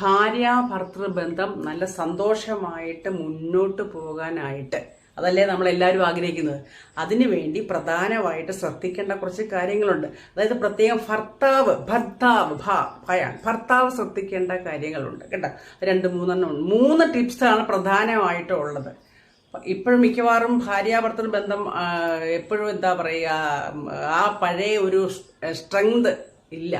ഭാര്യ ഭർത്തൃ ബന്ധം നല്ല സന്തോഷമായിട്ട് മുന്നോട്ട് പോകാനായിട്ട്. അതല്ലേ നമ്മൾ എല്ലാവരും ആഗ്രഹിക്കുന്നത് അതിനുവേണ്ടി പ്രധാനമായിട്ട് ശ്രദ്ധിക്കേണ്ട കുറച്ച് കാര്യങ്ങളുണ്ട്. അതായത് പ്രത്യേകം ഭർത്താവ് ഭർത്താവ് ഭയാണ് ഭർത്താവ് ശ്രദ്ധിക്കേണ്ട കാര്യങ്ങളുണ്ട് കേട്ടോ. രണ്ട് മൂന്നെണ്ണം ഉണ്ട്. മൂന്ന് ടിപ്സാണ് പ്രധാനമായിട്ടും ഉള്ളത്. ഇപ്പോഴും മിക്കവാറും ഭാര്യാഭർത്തൃ ബന്ധം എപ്പോഴും എന്താ പറയുക ആ പഴയ ഒരു സ്ട്രെങ്ത് ഇല്ല.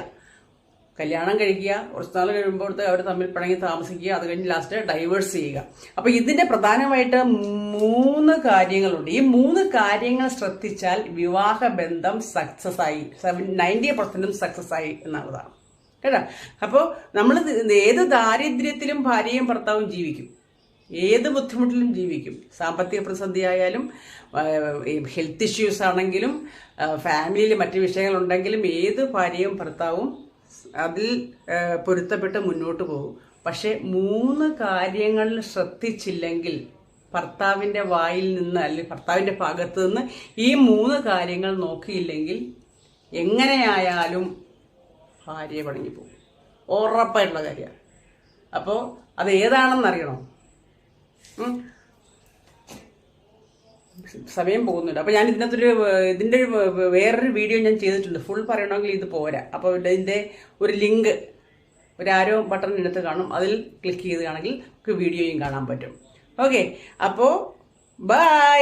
കല്യാണം കഴിക്കുക കുറച്ച് നാൾ കഴിയുമ്പോഴത്തെ അവർ തമ്മിൽ പിണങ്ങി താമസിക്കുക അത് കഴിഞ്ഞ് ലാസ്റ്റ് ഡൈവേഴ്സ് ചെയ്യുക. അപ്പോൾ ഇതിന്റെ പ്രധാനമായിട്ട് മൂന്ന് കാര്യങ്ങളുണ്ട്. ഈ മൂന്ന് കാര്യങ്ങൾ ശ്രദ്ധിച്ചാൽ വിവാഹ ബന്ധം സക്സസ് ആയി. സെവൻ നയന്റി പെർസെന്റും സക്സസ് ആയി എന്നുള്ളതാണ്. കേട്ടോ? അപ്പോൾ നമ്മൾ ഏത് ദാരിദ്ര്യത്തിലും ഭാര്യയും ഭർത്താവും ജീവിക്കും. ഏത് ബുദ്ധിമുട്ടിലും ജീവിക്കും. സാമ്പത്തിക പ്രതിസന്ധി ആയാലും ഹെൽത്ത് ഇഷ്യൂസ് ആണെങ്കിലും ഫാമിലിയിൽ മറ്റ് വിഷയങ്ങളുണ്ടെങ്കിലും ഏത് ഭാര്യയും ഭർത്താവും അതിൽ പൊരുത്തപ്പെട്ട് മുന്നോട്ട് പോകും. പക്ഷേ മൂന്ന് കാര്യങ്ങളിൽ ശ്രദ്ധിച്ചില്ലെങ്കിൽ ഭർത്താവിന്റെ വായിൽ നിന്ന് അല്ലെങ്കിൽ ഭർത്താവിന്റെ ഭാഗത്ത് നിന്ന് ഈ മൂന്ന് കാര്യങ്ങൾ നോക്കിയില്ലെങ്കിൽ എങ്ങനെയായാലും ഭാര്യ പണങ്ങി പോകും ഉറപ്പായിട്ടുള്ള കാര്യമാണ്. അപ്പോൾ അത് ഏതാണെന്ന് അറിയണോ ഉം. സമയം പോകുന്നുണ്ട്. അപ്പോൾ ഞാൻ ഇതിനകത്തൊരു ഇതിന്റെ വേറൊരു വീഡിയോ ഞാൻ ചെയ്തിട്ടുണ്ട്. ഫുൾ പറയണമെങ്കിൽ ഇത് പോരാ. അപ്പോൾ ഇതിന്റെ ഒരു ലിങ്ക് ഒരു ആരോ ബട്ടൺ എടുത്ത് കാണും. അതിൽ ക്ലിക്ക് ചെയ്ത് കാണെങ്കിൽ നമുക്ക് വീഡിയോയും കാണാൻ പറ്റും. ഓക്കെ. അപ്പോൾ ബൈ!